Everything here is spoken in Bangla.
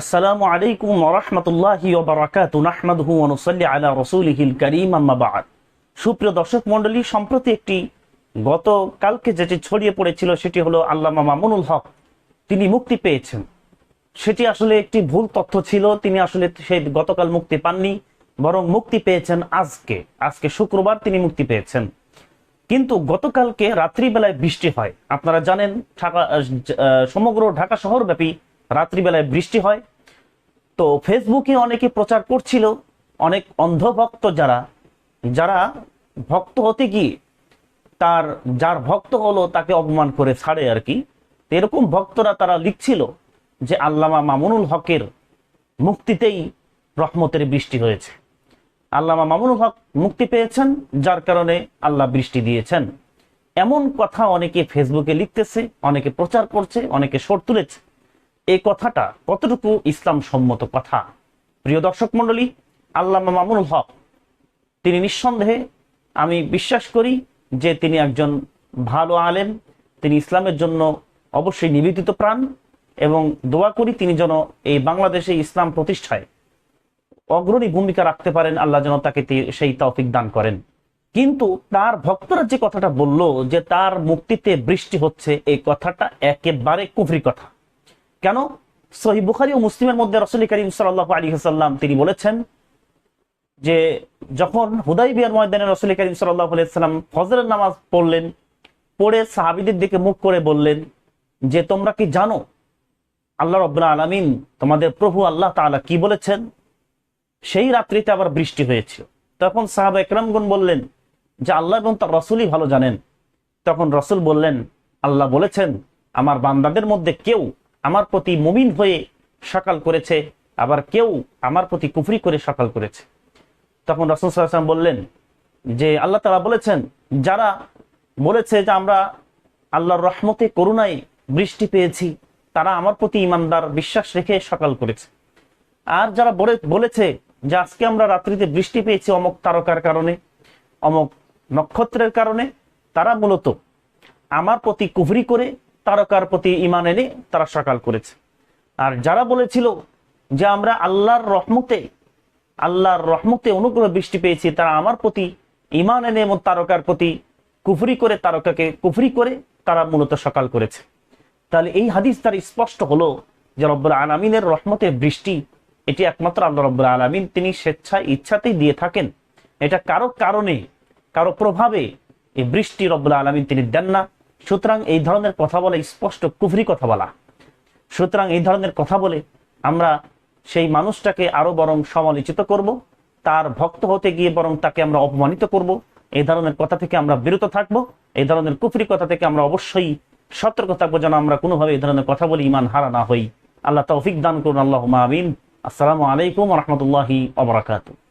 আসসালামু আলাইকুম ওরহমতুল্লাহি ওবরাকাতু নাহমাদুহু ওয়া নুসাল্লি আলা রাসূলিহিল কারীম, আম্মা বা'দ। সুপ্রিয় দর্শক মণ্ডলী, সম্প্রতি একটি গত কালকে যেটি ছড়িয়ে পড়েছিল সেটি হলো আল্লামা মামুনুল হক। তিনি মুক্তি পেয়েছেন। সেটি আসলে একটি ভুল তথ্য ছিল, তিনি আসলে সেই গতকাল মুক্তি পাননি, বরং মুক্তি পেয়েছেন আজকে। আজকে শুক্রবার তিনি মুক্তি পেয়েছেন। কিন্তু গতকালকে রাত্রিবেলায় বৃষ্টি হয়। আপনারা জানেন, ঢাকা সমগ্র ঢাকা শহরব্যাপী রাত্রিবেলায় বৃষ্টি হয়। তো ফেসবুকে অনেকে প্রচার করছিল, অনেক অন্ধভক্ত যারা যারা ভক্ত হতে গিয়ে তার, যার ভক্ত হলো তাকে অপমান করে ছাড়ে আর কি। এরকম ভক্তরা তারা লিখছিল যে আল্লামা মামুনুল হকের মুক্তিতেই রহমতের বৃষ্টি হয়েছে। আল্লামা মামুনুল হক মুক্তি পেয়েছেন, যার কারণে আল্লাহ বৃষ্টি দিয়েছেন। এমন কথা অনেকে ফেসবুকে লিখতেছে, অনেকে প্রচার করছে, অনেকে সর তুলেছে। এই কথাটা কতটুকু ইসলাম সম্মত কথা? প্রিয় দর্শক মন্ডলী আল্লামা মামুনুল হক, তিনি নিঃসন্দেহে আমি বিশ্বাস করি যে তিনি একজন ভালো আলেম, তিনি ইসলামের জন্য অবশ্যই নিবেদিত প্রাণ এবং দোয়া করি তিনি যেন এই বাংলাদেশে ইসলাম প্রতিষ্ঠায় অগ্রণী ভূমিকা রাখতে পারেন, আল্লাহ যেন তাকে সেই তৌফিক দান করেন। কিন্তু তার ভক্তরা যে কথাটা বলল যে তার মুক্তিতে বৃষ্টি হচ্ছে, এই কথাটা একেবারে কুফরি কথা। কেন? সহি বুখারি ও মুসলিমের মধ্যে রসুল করিম সাল্লাহ আলী হাসাল্লাম তিনি বলেছেন যে যখন হুদাই বিয়ার ময়দানে রসুল করিম সাল্লাহ আলাইসাল্লাম ফজরের নামাজ পড়লেন, পড়ে সাহাবিদের দিকে মুখ করে বললেন যে, তোমরা কি জানো আল্লাহ রব্বুল আলমিন তোমাদের প্রভু আল্লাহ তাআলা কি বলেছেন? সেই রাত্রিতে আবার বৃষ্টি হয়েছিল। তখন সাহাবা একরামগুন বললেন যে, আল্লাহ এবং তার রসুলই ভালো জানেন। তখন রসুল বললেন, আল্লাহ বলেছেন, আমার বান্দাদের মধ্যে কেউ আমার প্রতি মুমিন হয়ে সকাল করেছে, আবার কেউ আমার প্রতি কুফরি করে সকাল করেছে। তখন রসুল সাল্লাম বললেন যে, আল্লাহ তালা বলেছেন, যারা বলেছে যে আমরা আল্লাহর রহমতে করুণায় বৃষ্টি পেয়েছি, তারা আমার প্রতি ইমানদার বিশ্বাস রেখে সকাল করেছে। আর যারা বলে, বলেছে যে আজকে আমরা রাত্রিতে বৃষ্টি পেয়েছি অমক তারকার কারণে, অমক নক্ষত্রের কারণে, তারা মূলত আমার প্রতি কুফরি করে তারকার প্রতি ইমান এনে তারা সকাল করেছে। আর যারা বলেছিল যে আমরা আল্লাহর রহমতে আল্লাহর রহমতে অনুগ্রহ বৃষ্টি পেয়েছি, তারা আমার প্রতি ইমান এনে এবং তারকার প্রতি কুফরি করে, তারকাকে কুফরি করে তারা মূলত সকাল করেছে। তাহলে এই হাদিস তার স্পষ্ট হলো যে রব্বুল আলমিনের রহমতের বৃষ্টি, এটি একমাত্র আল্লাহ রব্বুল আলমিন, তিনি স্বেচ্ছায়, ইচ্ছাতেই দিয়ে থাকেন। এটা কারও কারণে, কারও প্রভাবে এই বৃষ্টি রব্বুল আলমিন তিনি দেন না। সুতরাং এই ধরনের কথা বলা স্পষ্ট কুফরি কথা বলা। সুতরাং এই ধরনের কথা বলে আমরা সেই মানুষটাকে আরও বরং সমালোচিত করব, তার ভক্ত হতে গিয়ে বরং তাকে আমরা অপমানিত করব, এই ধরনের কথা থেকে আমরা বিরত থাকব, এই ধরনের কুফরি কথা থেকে আমরা অবশ্যই সতর্ক থাকব যেন আমরা কোনোভাবে এই ধরনের কথা বলি ইমান হারা না হই। আল্লাহ তৌফিক দান করুন আল্লাহ আমিন। আসসালামু আলাইকুম রহমতুল্লাহি